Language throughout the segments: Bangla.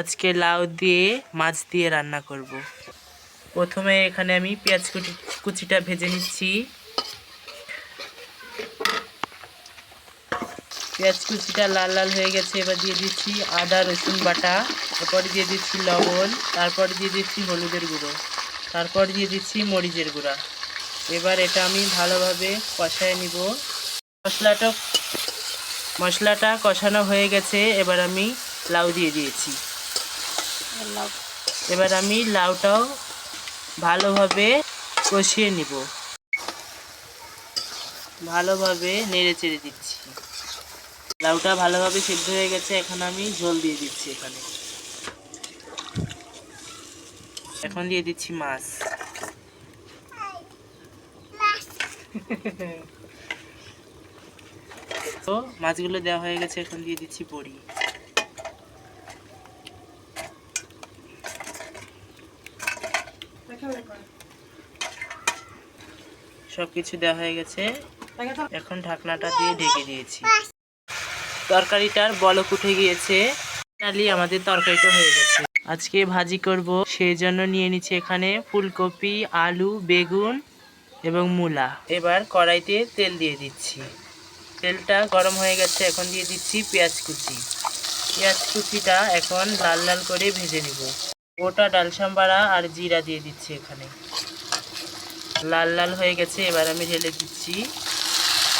আজকে লাউ দিয়ে, মাছ দিয়ে রান্না করব। প্রথমে এখানে আমি পেঁয়াজ কুচি কুচিটা ভেজে নিচ্ছি। পেঁয়াজ কুচিটা লাল লাল হয়ে গেছে, এবার দিয়ে দিচ্ছি আদা, রসুন বাটা, তারপর দিয়ে দিচ্ছি লবণ, তারপর দিয়ে দিচ্ছি হলুদের গুঁড়ো, তারপর দিয়ে দিচ্ছি মরিচের গুঁড়া। এবার এটা আমি ভালোভাবে কষায় নিব। মশলাটা মশলাটা কষানো হয়ে গেছে, এবার আমি লাউ দিয়ে দিয়েছি। এবার আমি লাউটাও ভালোভাবে কষিয়ে নিব। ভালোভাবে নেড়ে চেড়ে দিচ্ছি। লাউটা ভালোভাবে সিদ্ধ হয়ে গেছে এখন আমি ঝোল দিয়ে দিচ্ছি এখানে। এখন দিয়ে দিচ্ছি মাছ। তো মাছগুলো দেওয়া হয়ে গেছে এখন দিয়ে দিচ্ছি বড়ি। সব কিছু দেওয়া হয়ে গেছে। এখন ঢাকনাটা দিয়ে ঢেকে দিয়েছি। তরকারিটার বলক উঠে গিয়েছে। ফাইনালি আমাদের তরকারিটা হয়ে গেছে। আজকে ভাজি করব সেই জন্য নিয়ে নিচ্ছি এখানে ফুলকপি আলু বেগুন এবং মূলা। এবার কড়াইতে তেল দিয়ে দিচ্ছি। তেলটা গরম হয়ে গেছে এখন দিয়ে দিচ্ছি পেঁয়াজ কুচি। পেঁয়াজ কুচিটা এখন লাল লাল করে ভেজে নিব। গোটা ডাল সাম্বারা আর জিরা দিয়ে দিচ্ছি এখানে। লাল লাল হয়ে গেছে, এবার আমি ঢেলে দিচ্ছি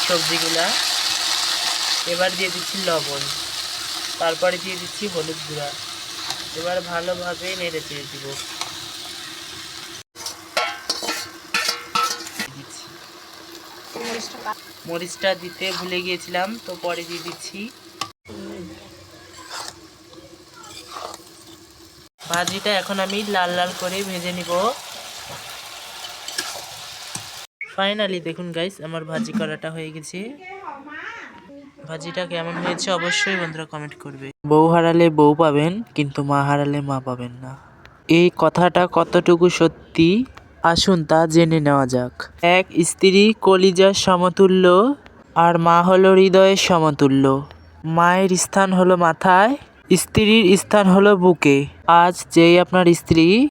সবজিগুলা। এবার দিয়ে দিচ্ছি লবণ। তারপরে দিয়ে দিচ্ছি হলুদ গুঁড়া। এবার ভালোভাবে নেড়ে চেড়ে দিব। মরিচটা দিতে ভুলে গিয়েছিলাম, তো পরে দিয়ে দিচ্ছি ভাজিটা এখন আমি লাল লাল করে ভেজে নিব। ফাইনালি দেখুন গাইস আমার ভাজি করাটা হয়ে গেছে। ভাজিটা কেমন হয়েছে অবশ্যই বন্ধুরা কমেন্ট করবে। বউ হারালে বউ পাবেন, কিন্তু মা হারালে মা পাবেন না। এই কথাটা কতটুকু সত্যি? আসুন তা জেনে নেওয়া যাক। এক স্ত্রী কলিজার সমতুল্য, আর মা হলো হৃদয়ের সমতুল্য। মায়ের স্থান হলো মাথায় স্ত্রীর স্থান হলো বুকে। আজ যেই আপনার স্ত্রী